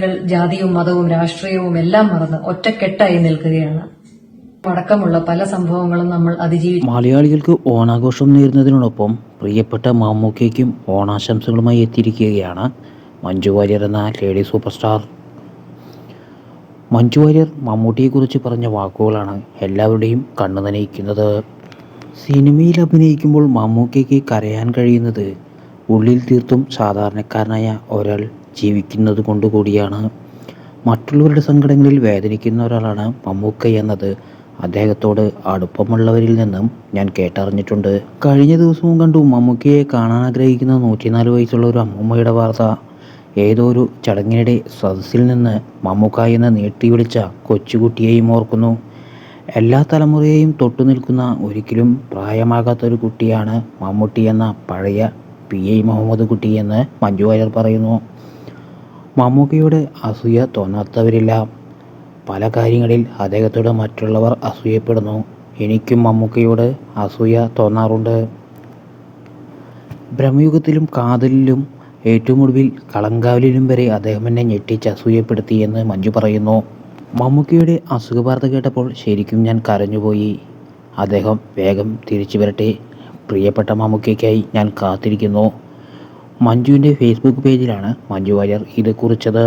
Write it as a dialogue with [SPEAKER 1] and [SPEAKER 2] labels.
[SPEAKER 1] ജാതിയും മതവും രാഷ്ട്രീയവും എല്ലാം മറന്ന് ഒറ്റക്കെട്ടായി നിൽക്കുകയാണ്. അടക്കമുള്ള പല സംഭവങ്ങളും നമ്മൾ അതിജീവിച്ചു
[SPEAKER 2] മലയാളികൾക്ക് ഓണാഘോഷം നേരുന്നതിനോടൊപ്പം പ്രിയപ്പെട്ട മമ്മൂക്കയ്ക്കും ഓണാശംസകളുമായി എത്തിയിരിക്കുകയാണ് മഞ്ജു വാര്യർ എന്ന lady super star Manju Warrier മമ്മൂട്ടിയെക്കുറിച്ച് പറഞ്ഞ വാക്കുകളാണ് എല്ലാവരുടെയും കണ്ണു നനയിക്കുന്നത്. സിനിമയിൽ അഭിനയിക്കുമ്പോൾ മമ്മൂക്കയ്ക്ക് കരയാൻ കഴിയുന്നത് ഉള്ളിൽ തീർത്തും സാധാരണക്കാരനായ ഒരാൾ ജീവിക്കുന്നത് കൊണ്ട് കൂടിയാണ് മറ്റുള്ളവരുടെ സങ്കടങ്ങളിൽ വേദനിക്കുന്ന ഒരാളാണ് മമ്മൂക്ക എന്നത്. അദ്ദേഹത്തോട് അടുപ്പമുള്ളവരിൽ നിന്നും ഞാൻ കേട്ടറിഞ്ഞിട്ടുണ്ട്. കഴിഞ്ഞ ദിവസവും കണ്ടു മമ്മൂക്കയെ കാണാൻ ആഗ്രഹിക്കുന്ന നൂറ്റിനാല് വയസ്സുള്ള ഒരു അമ്മൂമ്മയുടെ വാർത്ത. ഏതോ ഒരു ചടങ്ങിനിടെ സദസ്സിൽ നിന്ന് മമ്മൂക്ക എന്ന് നീട്ടി വിളിച്ച കൊച്ചുകുട്ടിയെയും ഓർക്കുന്നു. എല്ലാ തലമുറയെയും തൊട്ടു നിൽക്കുന്ന ഒരിക്കലും പ്രായമാകാത്ത ഒരു കുട്ടിയാണ് മമ്മൂട്ടി എന്ന പഴയ പി ഐ മുഹമ്മദ് കുട്ടി എന്ന് മഞ്ജു വാര്യർ പറയുന്നു. മമ്മൂക്കയോട് അസൂയ തോന്നാത്തവരില്ല. പല കാര്യങ്ങളിൽ അദ്ദേഹത്തോട് മറ്റുള്ളവർ അസൂയപ്പെടുന്നു. എനിക്കും മമ്മൂക്കയോട് അസൂയ തോന്നാറുണ്ട്. ബ്രഹ്മയുഗത്തിലും കാതലിലും ഏറ്റവും ഒടുവിൽ കളങ്കാവലിലും വരെ അദ്ദേഹം എന്നെ ഞെട്ടിച്ച് അസൂയപ്പെടുത്തി എന്ന് മഞ്ജു പറയുന്നു. മമ്മൂക്കയുടെ അസുഖവാർത്ത കേട്ടപ്പോൾ ശരിക്കും ഞാൻ കരഞ്ഞുപോയി. അദ്ദേഹം വേഗം തിരിച്ചു വരട്ടെ. പ്രിയപ്പെട്ട മമ്മൂക്കയ്ക്കായി ഞാൻ കാത്തിരിക്കുന്നു. മഞ്ജുവിന്റെ ഫേസ്ബുക്ക് പേജിലാണ് മഞ്ജു വാര്യർ ഇത് കുറിച്ചത്.